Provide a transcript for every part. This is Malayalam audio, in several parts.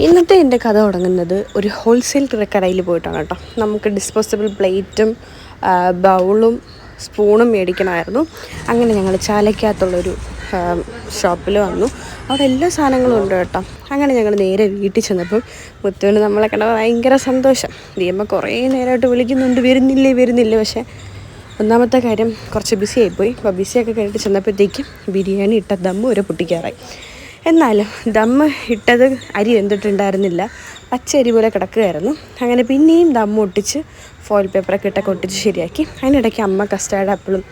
ഇന്നത്തെ എന്റെ കഥ തുടങ്ങുന്നത് ഒരു ഹോൾസെയിൽ കടയിൽ പോയിട്ടാണ് കേട്ടോ. നമുക്ക് ഡിസ്പോസിബിൾ പ്ലേറ്റും ബൗളും സ്പൂണും മേടിക്കണമായിരുന്നു. അങ്ങനെ ഞങ്ങൾ ചാലയ്ക്കകത്തുള്ളൊരു ഷോപ്പിൽ വന്നു. അവിടെ എല്ലാ സാധനങ്ങളും ഉണ്ട് കേട്ടോ. അങ്ങനെ ഞങ്ങൾ നേരെ വീട്ടിൽ ചെന്നപ്പോൾ മുത്തുവിന് നമ്മളെ കണ്ട ഭയങ്കര സന്തോഷം. ദിയമ്മ കുറേ നേരമായിട്ട് വിളിക്കുന്നുണ്ട്. വരുന്നില്ലേ വരുന്നില്ലേ? പക്ഷേ ഒന്നാമത്തെ കാര്യം കുറച്ച് ബിസി ആയിപ്പോയി. അപ്പോൾ ബിസിയൊക്കെ കഴിഞ്ഞിട്ട് ചെന്നപ്പോഴത്തേക്കും ബിരിയാണി ഇട്ട ദമ്മ് ഒരു പൊട്ടിക്കാറായി. എന്നാലും ദമ്മ് ഇട്ടത് അരി എന്തിട്ടുണ്ടായിരുന്നില്ല പച്ച അരി പോലെ കിടക്കുകയായിരുന്നു. അങ്ങനെ പിന്നെയും ദമ്മ് ഒട്ടിച്ച് ഫോയിൽ പേപ്പറൊക്കെ ഇട്ടൊക്കെ ഒട്ടിച്ച് ശരിയാക്കി. അതിനിടയ്ക്ക് അമ്മ കസ്റ്റാർഡ് ആപ്പിളും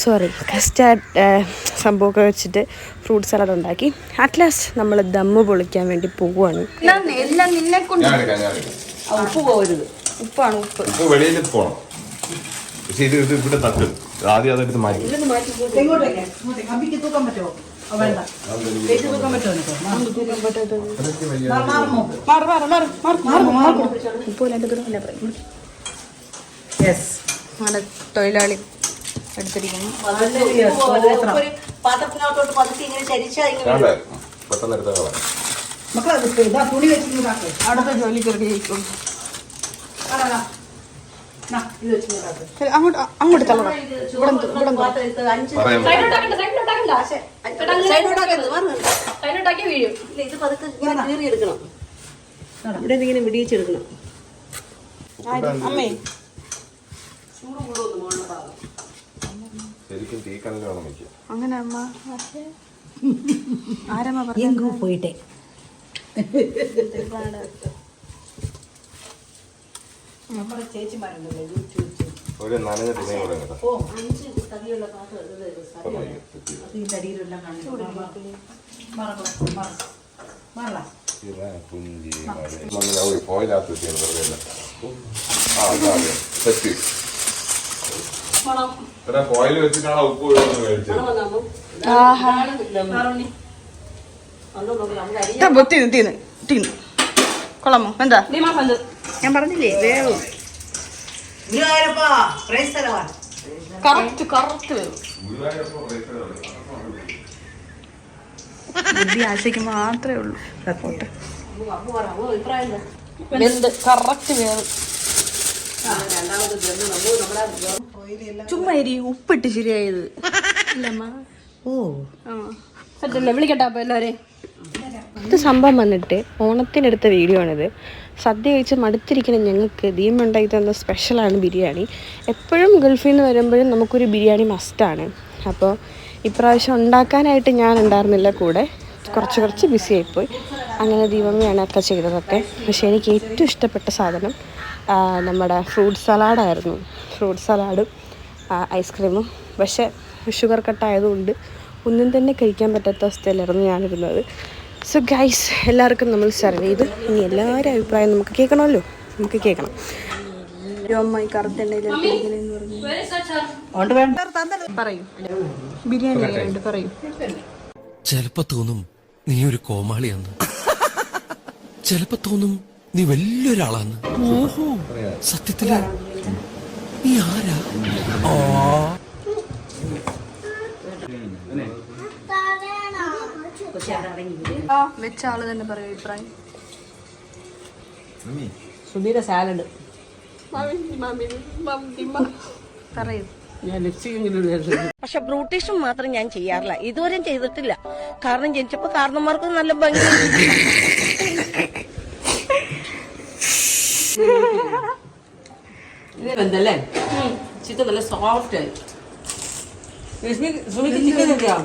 സോറി കസ്റ്റാർഡ് സംഭവമൊക്കെ വെച്ചിട്ട് ഫ്രൂട്ട് സലാഡ് ഉണ്ടാക്കി. അറ്റ്ലാസ്റ്റ് നമ്മൾ ദമ്മ് പൊളിക്കാൻ വേണ്ടി പോവുകയാണ്. എല്ലാം നിന്നെ കൊണ്ട് ഉപ്പ് പോകരുത്. ഉപ്പാണ് ഉപ്പ്. വെളിയിൽ പക്ഷെ ഇത് ഇത് ഇവിടെ തട്ടും. ആദ്യം അതെടുത്ത് മാറ്റി. എങ്ങോട്ടേക്ക്? നമ്മുടെ തൊഴിലാളി എടുത്തിരിക്കുന്നു പാത്രത്തിനകത്തോട്ട് പതുക്കെ ഇങ്ങനെ ചരിച്ചാ ഇങ്ങനെ വേണ്ട. പെട്ടെന്ന് എടുത്ത കളയാം. മക്കളെ തുണി ജോലിക്ക് ഇത് വെച്ചിട്ടുണ്ടാക്ക് അങ്ങോട്ട് അങ്ങോട്ട് തള്ളണം. ഇവിടെ ഇവിടെ ഇവിടെ ഇങ്ങനെ വിടിയിച്ചെടുക്കണം അമ്മേ. ശരിക്കും തീ അങ്ങനെ അമ്മ. ആരമ്മ പറഞ്ഞു എങ്കോ പോയിട്ടെ. നമ്മുടെ ചേച്ചിമാരുണ്ടല്ലോ യൂട്യൂബ് ഒരു നനഞ്ഞ തുണി കൂടെ ഓ അഞ്ച് തടിയുള്ള പാത്രം. അത് ഇതാ പുഞ്ചി ഒരു വെറുതെ അല്ല. ആ അതാ അതെ. തെറ്റി. ഫോയിൽ വെച്ചിട്ടാണ് ഉപ്പ് വീഴുന്നത് മേടിച്ചത്? ആഹാ. തീന്ന് തീന്ന് തീന്ന് കൊള്ളാമോ? എന്താ? ഞാൻ പറഞ്ഞില്ലേ വേവും. കറക്റ്റ് കറക്റ്റ് വേവും. ബുദ്ധി ആശയ്ക്ക് മാത്രമേ ഉള്ളൂ. പോട്ടെ. വെന്ത് കറക്റ്റ് വേവും. ചുമ്മാ ഇരി ഉപ്പിട്ട് ശരിയായത്. ഓ. പറ്റില്ല വിളിക്കട്ടെ അപ്പൊ എല്ലാവരെയും ഇത് സംഭവം വന്നിട്ട് ഓണത്തിനെടുത്ത വീഡിയോ ആണിത്. സദ്യ കഴിച്ച് മടുത്തിരിക്കുന്ന ഞങ്ങൾക്ക് ദീം ഉണ്ടാക്കി തന്ന സ്പെഷ്യലാണ് ബിരിയാണി. എപ്പോഴും ഗൾഫിൽ നിന്ന് വരുമ്പോഴും നമുക്കൊരു ബിരിയാണി മസ്റ്റാണ് അപ്പോൾ ഇപ്രാവശ്യം ഉണ്ടാക്കാനായിട്ട് ഞാൻ ഉണ്ടായിരുന്നില്ല കൂടെ. കുറച്ച് കുറച്ച് ബിസി ആയിപ്പോയി. അങ്ങനെ ദീപമ്മയാണ് അത്ര ചെയ്തതൊക്കെ. പക്ഷേ എനിക്ക് ഏറ്റവും ഇഷ്ടപ്പെട്ട സാധനം നമ്മുടെ ഫ്രൂട്ട് സലാഡായിരുന്നു ഫ്രൂട്ട് സലാഡും ഐസ്ക്രീമും പക്ഷേ ഷുഗർ കട്ടായതുകൊണ്ട് ഒന്നും തന്നെ കഴിക്കാൻ പറ്റാത്ത അവസ്ഥയിലായിരുന്നു ഞാനിരുന്നത്. സോ ഗൈസ് എല്ലാവർക്കും നമ്മൾ സെർവ് ചെയ്ത്. ഇനി എല്ലാവരും അഭിപ്രായം നമുക്ക് കേൾക്കണമല്ലോ. നമുക്ക് കേൾക്കണം. അമ്മായി കറുത്തെണ്ണയിൽ അതുകൊണ്ട് വേണ്ട. പറയൂ. ബിരിയാണി എങ്ങനെയുണ്ട് പറയൂ. ചിലപ്പോ തോന്നും നീ ഒരു കോമാളിയാന്ന്. ചിലപ്പോ തോന്നും നീ വലിയൊരാളാന്ന്. ഓഹോ സത്യത്തിൽ? നീ ആരാ? ആ ആ വെച്ച ആൾ തന്നെ പറയൂ അഭിപ്രായം. സുധീര സാലഡ്. പറയൂ. പക്ഷെ ബ്രൂട്ടീഷും മാത്രം ഞാൻ ചെയ്യാറില്ല. ഇതുവരെ ചെയ്തിട്ടില്ല. കാരണം ജനിച്ചപ്പോ കാരണന്മാർക്ക് നല്ല ഭംഗി. എന്തല്ലേ ചിക്കൻ നല്ല സോഫ്റ്റ് ആയി. സുമിക്ക് ചിക്കൻ കിട്ടിയോ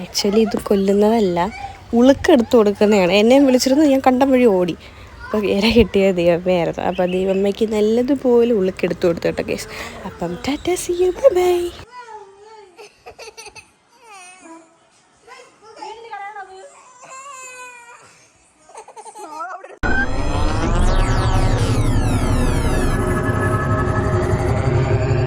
ആക്ച്വലി ഇത് കൊല്ലുന്നതല്ല ഉളുക്കെടുത്ത് കൊടുക്കുന്നതാണ്. എന്നെ വിളിച്ചിരുന്നു ഞാൻ കണ്ടം വഴി ഓടി. അപ്പോൾ ഇര കിട്ടിയ ദൈവമ്മയായിരുന്നു അപ്പോൾ ദൈവമ്മയ്ക്ക് നല്ലതുപോലെ ഉളുക്കെടുത്ത് കൊടുത്തു കേട്ടോ കേസ് അപ്പം ടാറ്റ സി യു ബൈ